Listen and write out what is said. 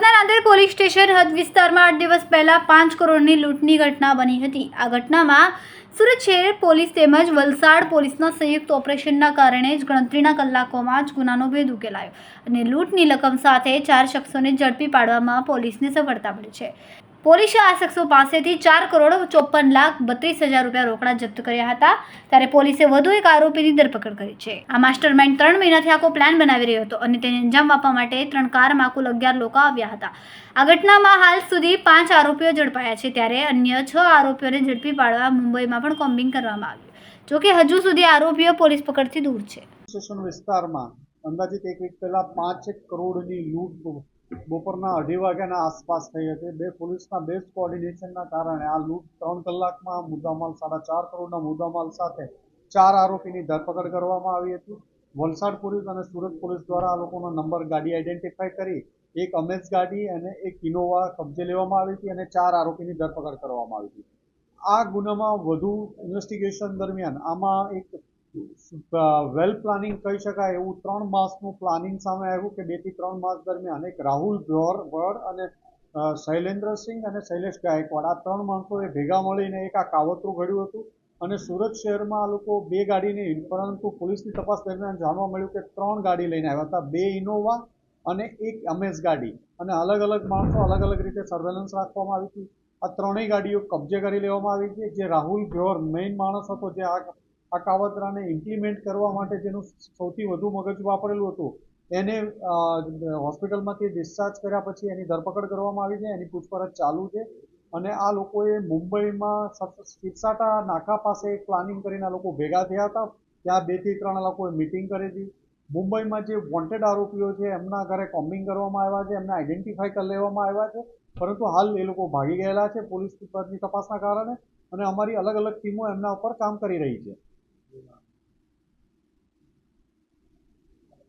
Police station હદ વિસ્તારમાં આઠ દિવસ પહેલા પાંચ કરોડની લૂંટની ઘટના બની હતી. આ ઘટનામાં સુરત શહેર પોલીસ તેમજ વલસાડ પોલીસના સંયુક્ત ઓપરેશનના કારણે જ ગણતરીના કલાકોમાં જ ગુનાનો ભેદ ઉકેલાયો અને લૂંટની રકમ સાથે ચાર શખ્સોને ઝડપી પાડવામાં પોલીસને સફળતા મળી છે. પોલીસે આ શખ્સો પાસેથી ચાર કરોડ ચોપન લાખ બત્રીસ હજાર રૂપિયા રોકડા જપ્ત કર્યા હતા. ત્યારે પોલીસે વધુ એક આરોપીની ધરપકડ કરી છે. આ માસ્ટર માઇન્ડ ત્રણ મહિનાથી આખો પ્લાન બનાવી રહ્યો હતો અને તેને અંજામ આપવા માટે ત્રણ કારમાં કુલ અગિયાર લોકો આવ્યા હતા. આ ઘટનામાં હાલ સુધી પાંચ આરોપીઓ ઝડપાયા છે. ત્યારે અન્ય છ આરોપીઓને ઝડપી પાડવા મુંબઈમાં પણ કોમ્બિંગ કરવામાં આવ્યું. જોકે હજુ સુધી આરોપીઓ પોલીસ પકડથી દૂર છે. વિસ્તારમાં અંદાજિત એક વીક પહેલા પાંચ કરોડની લૂંટ બપોરના અઢી વાગ્યાના આસપાસ થઈ હતી. બે પોલીસના બેસ્ટ કોઓર્ડિનેશનના કારણે આ લૂંટ ત્રણ કલાકમાં મુદ્દામાલ સાડા ચાર કરોડના મુદ્દામાલ સાથે ચાર આરોપીની ધરપકડ કરવામાં આવી હતી. વલસાડ પોલીસ અને સુરત પોલીસ દ્વારા આ લોકોનો નંબર ગાડી આઈડેન્ટિફાઈ કરી, એક અમેઝ ગાડી અને એક ઇનોવા કબજે લેવામાં આવી હતી અને ચાર આરોપીની ધરપકડ કરવામાં આવી હતી. આ ગુનામાં વધુ ઇન્વેસ્ટિગેશન દરમિયાન આમાં એક વેલ પ્લાનિંગ કહી શકાય એવું ત્રણ માસનું પ્લાનિંગ સામે આવ્યું કે બેથી ત્રણ માસ દરમિયાન એક રાહુલ ભ્યોર વડ અને શૈલેન્દ્રસિંહ અને શૈલેષ ગાયકવાડ. આ ત્રણ માણસોએ ભેગા મળીને એક આ કાવતરું ઘડ્યું હતું અને સુરત શહેરમાં આ લોકો બે ગાડીને, પરંતુ પોલીસની તપાસ દરમિયાન જાણવા મળ્યું કે ત્રણ ગાડી લઈને આવ્યા હતા. બે ઇનોવા અને એક અમેઝ ગાડી. અને અલગ અલગ માણસો અલગ અલગ રીતે સર્વેલન્સ રાખવામાં આવી હતી. આ ત્રણેય ગાડીઓ કબજે કરી લેવામાં આવી છે. જે રાહુલ ભ્યોર મેઇન માણસ હતો, જે આ આ કાવતરાને ઇમ્પ્લિમેન્ટ કરવા માટે જેનું સૌથી વધુ મગજ વાપરેલું હતું, એને હોસ્પિટલમાંથી ડિસ્ચાર્જ કર્યા પછી એની ધરપકડ કરવામાં આવી છે, એની પૂછપરછ ચાલુ છે અને આ લોકોએ મુંબઈમાં સિરસાટા નાકા પાસે પ્લાનિંગ કરીને આ લોકો ભેગા થયા હતા, ત્યાં બેથી ત્રણ લોકોએ મિટિંગ કરી હતી મુંબઈમાં જે વોન્ટેડ આરોપીઓ છે, એમના ઘરે કોમ્બિંગ કરવામાં આવ્યા છે, એમને આઈડેન્ટિફાઈ કરી લેવામાં આવ્યા છે, પરંતુ હાલ એ લોકો ભાગી ગયેલા છે, પોલીસ પરની તપાસના કારણે અને અમારી અલગ અલગ ટીમો એમના ઉપર કામ કરી રહી છે. Amen.